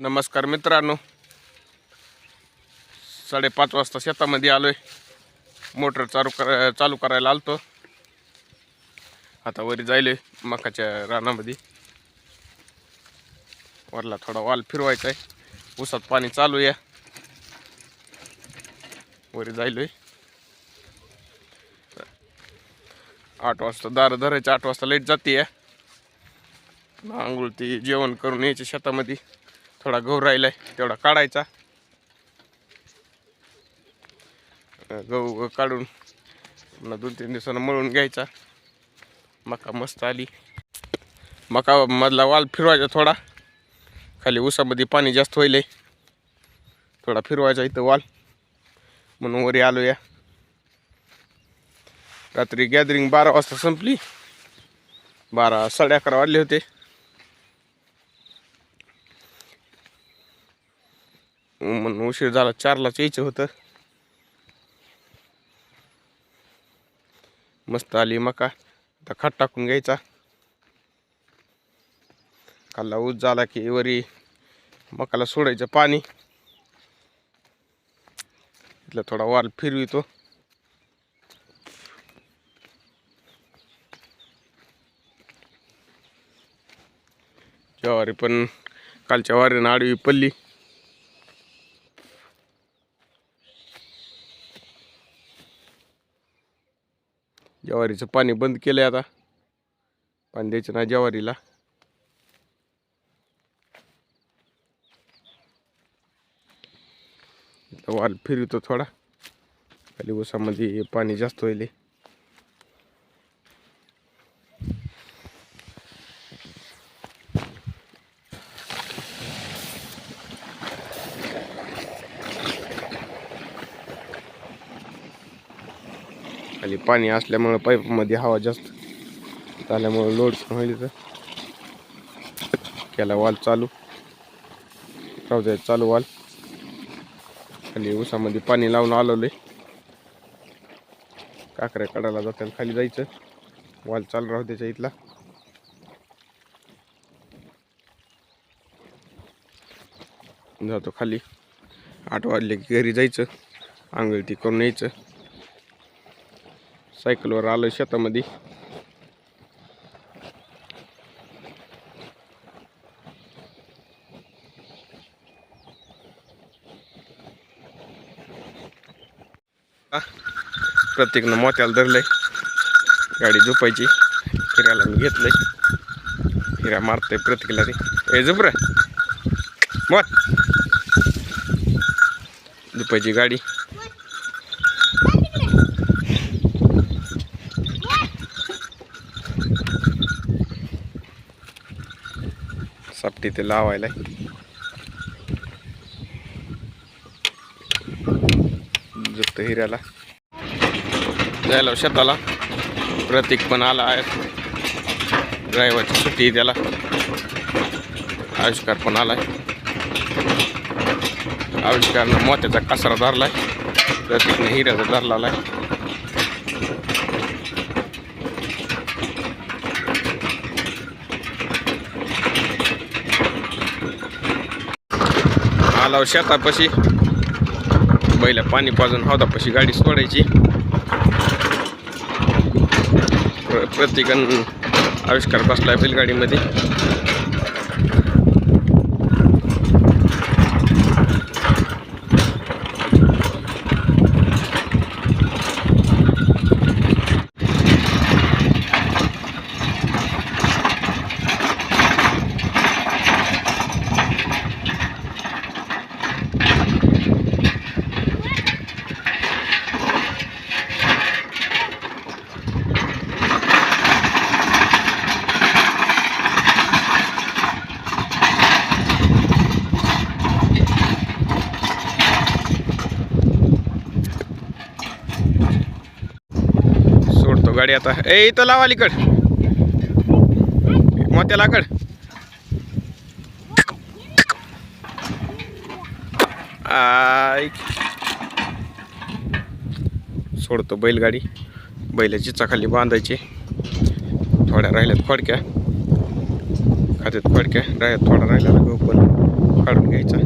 नमस्कार मित्रांनो. साडेपाच वाजता शेतामध्ये आलोय. मोटर चालू कर चालू करायला आलतो. आता वरी जायलोय मकाच्या रानामध्ये. वरला थोडा वाल फिरवायचा आहे ऊसात पाणी चालू आहे. वरी जायलोय. आठ वाजता दार धरायचे आठ वाजता लेट जाते आंघोळ ती जेवण करून यायचे शेतामध्ये. थोडा गहू राहिलाय तेवढा काढायचा. गहू काढून पुन्हा दोन तीन दिवसानं मळून घ्यायचा. मका मस्त आली. मका मधला वाल फिरवायचा थोडा. खाली ऊसामध्ये पाणी जास्त होईल थोडा फिरवायचा इथं वाल. म्हणून वरी आलो या रात्री गॅदरिंग बारा वाजता संपली. बारा साडे अकरा वाजले होते. म्हणून उशीर झाला चारलाच यायचं होतं. मस्त आली मका. आता खाट टाकून घ्यायचा. खाल्ला ऊस झाला की वरी मकाला सोडायचं पाणी. इथला थोडा वाल फिरवितो. ज्वारी पण कालच्या वारीनं आडवी पडली. ज्वारीचं पाणी बंद केलंय आता. पाणी द्यायचं नाही ज्वारीला. वाल फिरवतो थोडा. खाली ऊसामध्ये पाणी जास्त होईल खाली पाणी असल्यामुळं पाईपमध्ये हवा जास्त. झाल्यामुळं लोड पण होईल इथं. केला वाल चालू. राहू द्या चालू वाल. खाली ऊसामध्ये पाणी लावून आलवले काकऱ्या काढायला जाताना खाली जायचं. वाल चालू राहू द्यायचा इथला. जातो खाली. आठ वाजले की घरी जायचं. आंघोळ ती करून यायचं. सायकलवर आलं शेतामध्ये. प्रत्येकनं मोत्याला धरलंय. गाडी झोपायची. हिऱ्याला मी घेतलंय. हिऱ्या मारतोय प्रत्येकाला ते. ए झुपर मत. झोपायची गाडी. सापटी ते लावायला जुत हिऱ्याला. जायला शेताला. प्रतीक पण आला आहे. ड्रायव्हरची सुट्टी त्याला. आविष्कार पण आलाय. आविष्कारनं मोत्याचा कचरा धरलाय. प्रतीकने हिऱ्याचा धरला आहे. आला शेतापाशी. बैला पाणी पाजून हौदापाशी गाडी सोडायची. प्र प्रत्येकन आविष्कार बसला बैलगाडीमध्ये सोडतो गाडी आता. ए इथं लावा अलीकड. मोत्याला कड आय सोडतो बैलगाडी. बैलाची चाखाली बांधायची. थोड्या राहिल्यात फडक्या. खात्यात फडक्या. राहिल्यात थोडा राहिला गहू पण काढून घ्यायचा.